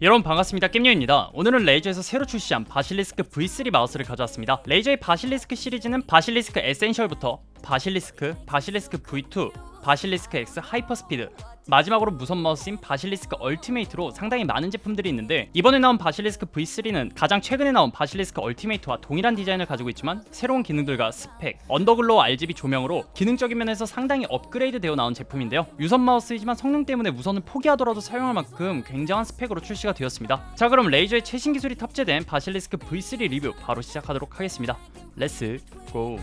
여러분 반갑습니다. 겜녀입니다. 오늘은 레이저에서 새로 출시한 바실리스크 V3 마우스를 가져왔습니다. 레이저의 바실리스크 시리즈는 바실리스크 에센셜부터 바실리스크, 바실리스크 V2, 바실리스크 X 하이퍼스피드 마지막으로 무선 마우스인 바실리스크 얼티메이트로 상당히 많은 제품들이 있는데 이번에 나온 바실리스크 V3는 가장 최근에 나온 바실리스크 얼티메이트와 동일한 디자인을 가지고 있지만 새로운 기능들과 스펙, 언더글로우 RGB 조명으로 기능적인 면에서 상당히 업그레이드 되어 나온 제품인데요. 유선 마우스이지만 성능 때문에 무선을 포기하더라도 사용할 만큼 굉장한 스펙으로 출시가 되었습니다. 자 그럼 레이저의 최신 기술이 탑재된 바실리스크 V3 리뷰 바로 시작하도록 하겠습니다. 렛츠 고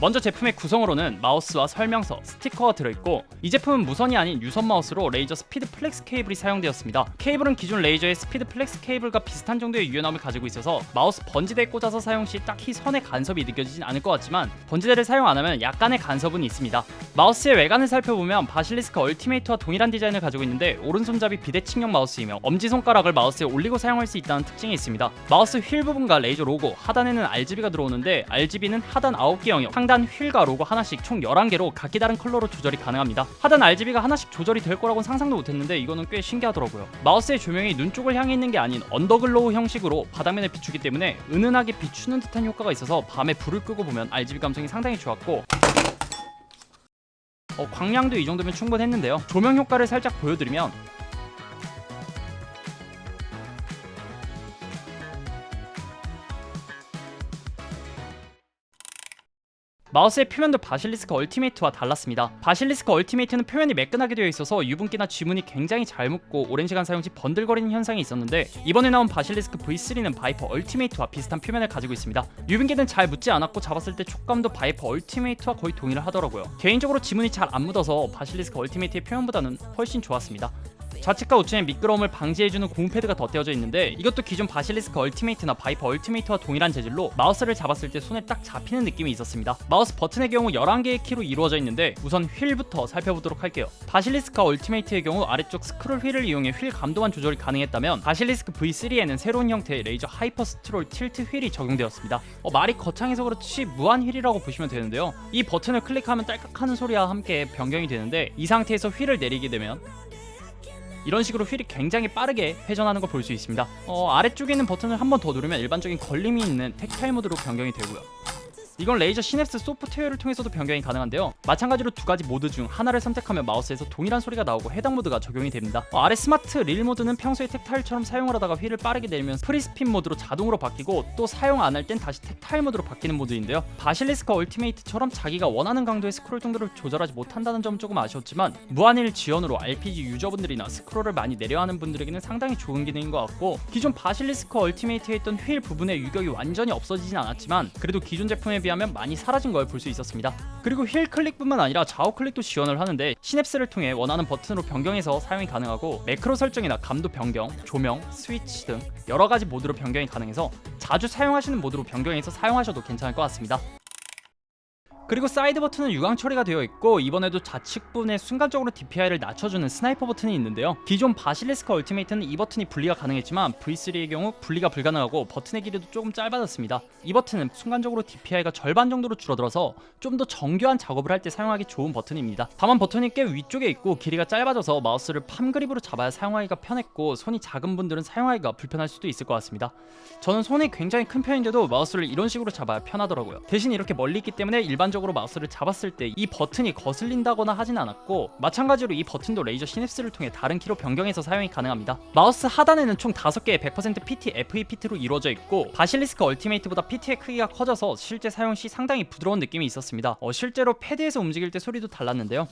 먼저 제품의 구성으로는 마우스와 설명서, 스티커가 들어있고 이 제품은 무선이 아닌 유선 마우스로 레이저 스피드 플렉스 케이블이 사용되었습니다. 케이블은 기존 레이저의 스피드 플렉스 케이블과 비슷한 정도의 유연함을 가지고 있어서 마우스 번지대에 꽂아서 사용 시 딱히 선의 간섭이 느껴지진 않을 것 같지만 번지대를 사용 안 하면 약간의 간섭은 있습니다. 마우스의 외관을 살펴보면 바실리스크 얼티메이트와 동일한 디자인을 가지고 있는데 오른손잡이 비대칭형 마우스이며 엄지손가락을 마우스에 올리고 사용할 수 있다는 특징이 있습니다. 마우스 휠 부분과 레이저 로고, 하단에는 RGB가 들어오는데 RGB는 하단 9개 영역, 상단 휠과 로고 하나씩 총 11개로 각기 다른 컬러로 조절이 가능합니다. 하단 RGB가 하나씩 조절이 될 거라고는 상상도 못했는데 이거는 꽤 신기하더라고요. 마우스의 조명이 눈 쪽을 향해 있는 게 아닌 언더글로우 형식으로 바닥면을 비추기 때문에 은은하게 비추는 듯한 효과가 있어서 밤에 불을 끄고 보면 RGB 감성이 상당히 좋았고 어, 광량도 이 정도면 충분했는데요. 조명 효과를 살짝 보여드리면 마우스의 표면도 바실리스크 얼티메이트와 달랐습니다. 바실리스크 얼티메이트는 표면이 매끈하게 되어 있어서 유분기나 지문이 굉장히 잘 묻고 오랜 시간 사용 시 번들거리는 현상이 있었는데 이번에 나온 바실리스크 V3는 바이퍼 얼티메이트와 비슷한 표면을 가지고 있습니다. 유분기는 잘 묻지 않았고 잡았을 때 촉감도 바이퍼 얼티메이트와 거의 동일을 하더라고요. 개인적으로 지문이 잘 안 묻어서 바실리스크 얼티메이트의 표면보다는 훨씬 좋았습니다. 좌측과 우측에 미끄러움을 방지해주는 고무 패드가 덧대어져 있는데 이것도 기존 바실리스크 얼티메이트나 바이퍼 얼티메이트와 동일한 재질로 마우스를 잡았을 때 손에 딱 잡히는 느낌이 있었습니다. 마우스 버튼의 경우 11개의 키로 이루어져 있는데 우선 휠부터 살펴보도록 할게요. 바실리스크 얼티메이트의 경우 아래쪽 스크롤 휠을 이용해 휠 감도만 조절이 가능했다면 바실리스크 V3에는 새로운 형태의 레이저 하이퍼 스트롤 틸트 휠이 적용되었습니다. 어, 말이 거창해서 그렇지 무한 휠이라고 보시면 되는데요. 이 버튼을 클릭하면 딸깍하는 소리와 함께 변경이 되는데 이 상태에서 휠을 내리게 되면 이런 식으로 휠이 굉장히 빠르게 회전하는 걸 볼 수 있습니다. 어, 아래쪽에 있는 버튼을 한 번 더 누르면 일반적인 걸림이 있는 텍타일 모드로 변경이 되고요. 이건 레이저 시냅스 소프트웨어를 통해서도 변경이 가능한데요. 마찬가지로 두 가지 모드 중 하나를 선택하면 마우스에서 동일한 소리가 나오고 해당 모드가 적용이 됩니다. 어, 아래 스마트 릴 모드는 평소에 텍타일처럼 사용을 하다가 휠을 빠르게 내리면 프리스핀 모드로 자동으로 바뀌고 또 사용 안 할 땐 다시 텍타일 모드로 바뀌는 모드인데요. 바실리스크 얼티메이트처럼 자기가 원하는 강도의 스크롤 정도를 조절하지 못한다는 점 조금 아쉬웠지만 무한일 지원으로 RPG 유저분들이나 스크롤을 많이 내려 하는 분들에게는 상당히 좋은 기능인 것 같고 기존 바실리스크 얼티메이트에 있던 휠 부분의 유격이 완전히 없어지진 않았지만 그래도 기존 제품에 비하면 많이 사라진 걸 볼 수 있었습니다. 그리고 휠 클릭뿐만 아니라 좌우 클릭도 지원을 하는데 시냅스를 통해 원하는 버튼으로 변경해서 사용이 가능하고 매크로 설정이나 감도 변경, 조명, 스위치 등 여러 가지 모드로 변경이 가능해서 자주 사용하시는 모드로 변경해서 사용하셔도 괜찮을 것 같습니다. 그리고 사이드 버튼은 유광 처리가 되어 있고 이번에도 좌측 부분에 순간적으로 DPI를 낮춰주는 스나이퍼 버튼이 있는데요. 기존 바실리스크 얼티메이트는 이 버튼이 분리가 가능했지만 V3의 경우 분리가 불가능하고 버튼의 길이도 조금 짧아졌습니다. 이 버튼은 순간적으로 DPI가 절반 정도로 줄어들어서 좀 더 정교한 작업을 할 때 사용하기 좋은 버튼입니다. 다만 버튼이 꽤 위쪽에 있고 길이가 짧아져서 마우스를 팜 그립으로 잡아야 사용하기가 편했고 손이 작은 분들은 사용하기가 불편할 수도 있을 것 같습니다. 저는 손이 굉장히 큰 편인데도 마우스를 이런 식으로 잡아야 편하더라고요. 대신 이렇게 멀리 있기 때문에 일반적으로 마우스를 잡았을 때 이 버튼이 거슬린다거나 하진 않았고 마찬가지로 이 버튼도 레이저 시냅스를 통해 다른 키로 변경해서 사용이 가능합니다. 마우스 하단에는 총 5개의 100% PT FEPT로 이루어져 있고 바실리스크 얼티메이트보다 PT의 크기가 커져서 실제 사용 시 상당히 부드러운 느낌이 있었습니다. 어, 실제로 패드에서 움직일 때 소리도 달랐는데요.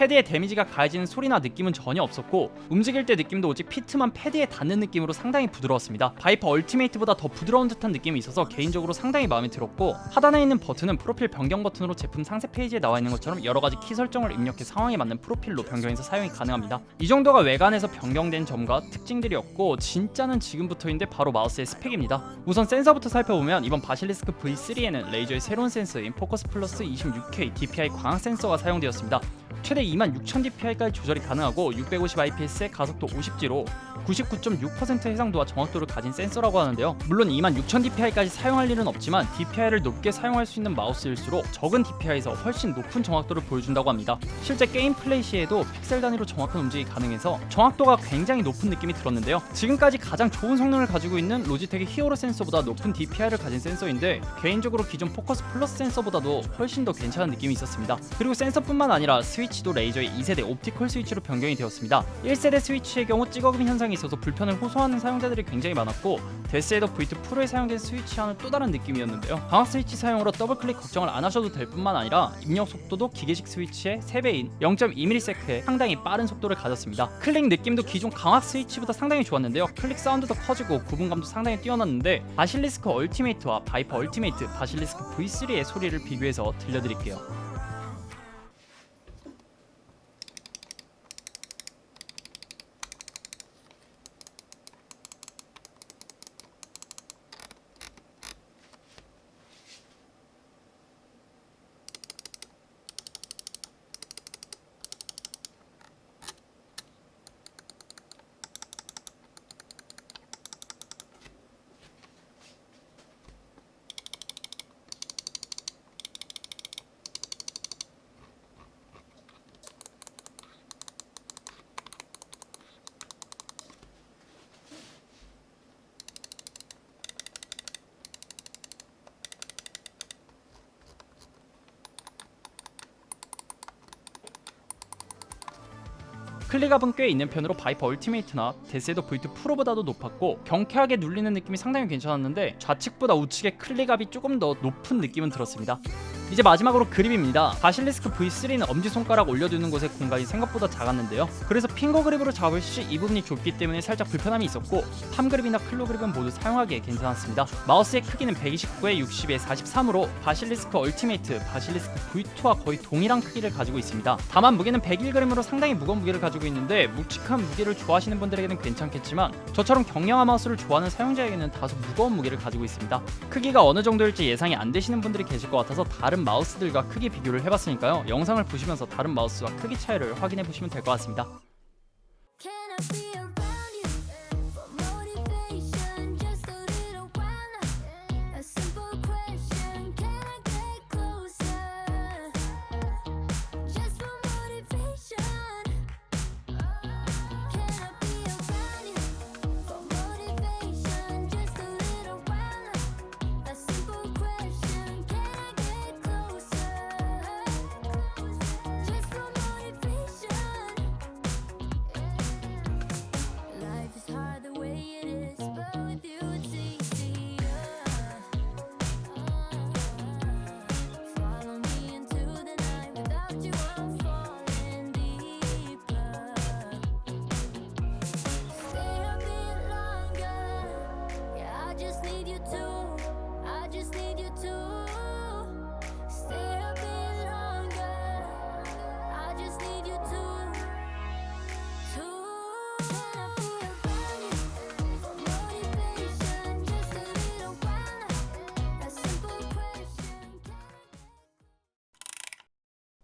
패드에 데미지가 가해지는 소리나 느낌은 전혀 없었고 움직일 때 느낌도 오직 피트만 패드에 닿는 느낌으로 상당히 부드러웠습니다. 바이퍼 얼티메이트보다 더 부드러운 듯한 느낌이 있어서 개인적으로 상당히 마음에 들었고 하단에 있는 버튼은 프로필 변경 버튼으로 제품 상세 페이지에 나와 있는 것처럼 여러 가지 키 설정을 입력해 상황에 맞는 프로필로 변경해서 사용이 가능합니다. 이 정도가 외관에서 변경된 점과 특징들이었고 진짜는 지금부터인데 바로 마우스의 스펙입니다. 우선 센서부터 살펴보면 이번 바실리스크 V3에는 레이저의 새로운 센서인 포커스 플러스 26K DPI 광학 센서가 사용되었습니다. 최대 26,000dpi까지 조절이 가능하고 650IPS의 가속도 50G로 99.6% 해상도와 정확도를 가진 센서라고 하는데요. 물론 26,000dpi까지 사용할 일은 없지만 DPI를 높게 사용할 수 있는 마우스일수록 적은 DPI에서 훨씬 높은 정확도를 보여준다고 합니다. 실제 게임 플레이 시에도 픽셀 단위로 정확한 움직임이 가능해서 정확도가 굉장히 높은 느낌이 들었는데요. 지금까지 가장 좋은 성능을 가지고 있는 로지텍의 히어로 센서보다 높은 DPI를 가진 센서인데 개인적으로 기존 포커스 플러스 센서보다도 훨씬 더 괜찮은 느낌이 있었습니다. 그리고 센서뿐만 아니라 스위치 도 레이저의 2세대 옵티컬 스위치로 변경이 되었습니다. 1세대 스위치의 경우 찍어금 현상이 있어서 불편을 호소하는 사용자들이 굉장히 많았고 데스헤더 V2 프로에 사용된 스위치와는 또 다른 느낌이었는데요. 광학 스위치 사용으로 더블 클릭 걱정을 안 하셔도 될 뿐만 아니라 입력 속도도 기계식 스위치의 3배인 0.2ms의 상당히 빠른 속도를 가졌습니다. 클릭 느낌도 기존 광학 스위치보다 상당히 좋았는데요. 클릭 사운드도 커지고 구분감도 상당히 뛰어났는데 바실리스크 얼티메이트와 바이퍼 얼티메이트, 바실리스크 V3의 소리를 비교해서 들려드릴게요. 클릭압은 꽤 있는 편으로 바이퍼 얼티메이트나 데스헤더 V2 프로보다도 높았고 경쾌하게 눌리는 느낌이 상당히 괜찮았는데 좌측보다 우측의 클릭압이 조금 더 높은 느낌은 들었습니다. 이제 마지막으로 그립입니다. 바실리스크 V3는 엄지손가락 올려두는 곳의 공간이 생각보다 작았는데요. 그래서 핑거 그립으로 잡을 시 이 부분이 좁기 때문에 살짝 불편함이 있었고 팜 그립이나 클로 그립은 모두 사용하기에 괜찮았습니다. 마우스의 크기는 129에 60에 43으로 바실리스크 얼티메이트, 바실리스크 V2와 거의 동일한 크기를 가지고 있습니다. 다만 무게는 101g으로 상당히 무거운 무게를 가지고 있는데 묵직한 무게를 좋아하시는 분들에게는 괜찮겠지만 저처럼 경량한 마우스를 좋아하는 사용자에게는 다소 무거운 무게를 가지고 있습니다. 크기가 어느 정도일지 예상이 안 되시는 분들이 계실 것 같아서 다른 마우스들과 크기 비교를 해봤으니까요. 영상을 보시면서 다른 마우스와 크기 차이를 확인해 보시면 될 것 같습니다.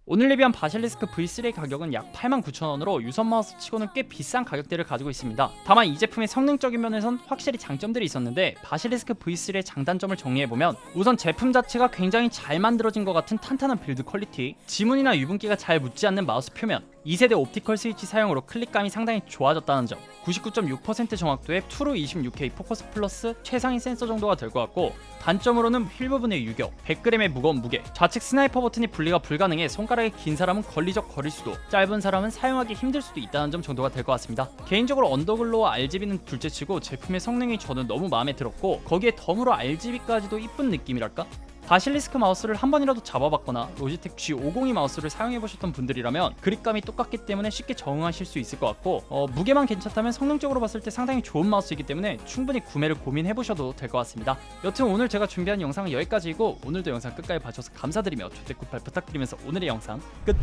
오늘 리뷰한 바실리스크 V3의 가격은 약 89,000원으로 유선 마우스 치고는 꽤 비싼 가격대를 가지고 있습니다. 다만 이 제품의 성능적인 면에선 확실히 장점들이 있었는데 바실리스크 V3의 장단점을 정리해보면 우선 제품 자체가 굉장히 잘 만들어진 것 같은 탄탄한 빌드 퀄리티 지문이나 유분기가 잘 묻지 않는 마우스 표면 2세대 옵티컬 스위치 사용으로 클릭감이 상당히 좋아졌다는 점 99.6% 정확도의 투루 26K 포커스 플러스 최상위 센서 정도가 될 것 같고 단점으로는 휠 부분의 유격, 100g의 무거운 무게, 좌측 스나이퍼 버튼이 분리가 불가능해 손가락이 긴 사람은 걸리적 거릴 수도, 짧은 사람은 사용하기 힘들 수도 있다는 점 정도가 될 것 같습니다. 개인적으로 언더글로와 RGB는 둘째치고 제품의 성능이 저는 너무 마음에 들었고 거기에 덤으로 RGB까지도 이쁜 느낌이랄까? 바실리스크 마우스를 한 번이라도 잡아봤거나 로지텍 G502 마우스를 사용해보셨던 분들이라면 그립감이 똑같기 때문에 쉽게 적응하실 수 있을 것 같고 어, 무게만 괜찮다면 성능적으로 봤을 때 상당히 좋은 마우스이기 때문에 충분히 구매를 고민해보셔도 될 것 같습니다 여튼 오늘 제가 준비한 영상은 여기까지이고 오늘도 영상 끝까지 봐주셔서 감사드리며 조대꾸팔 부탁드리면서 오늘의 영상 끝!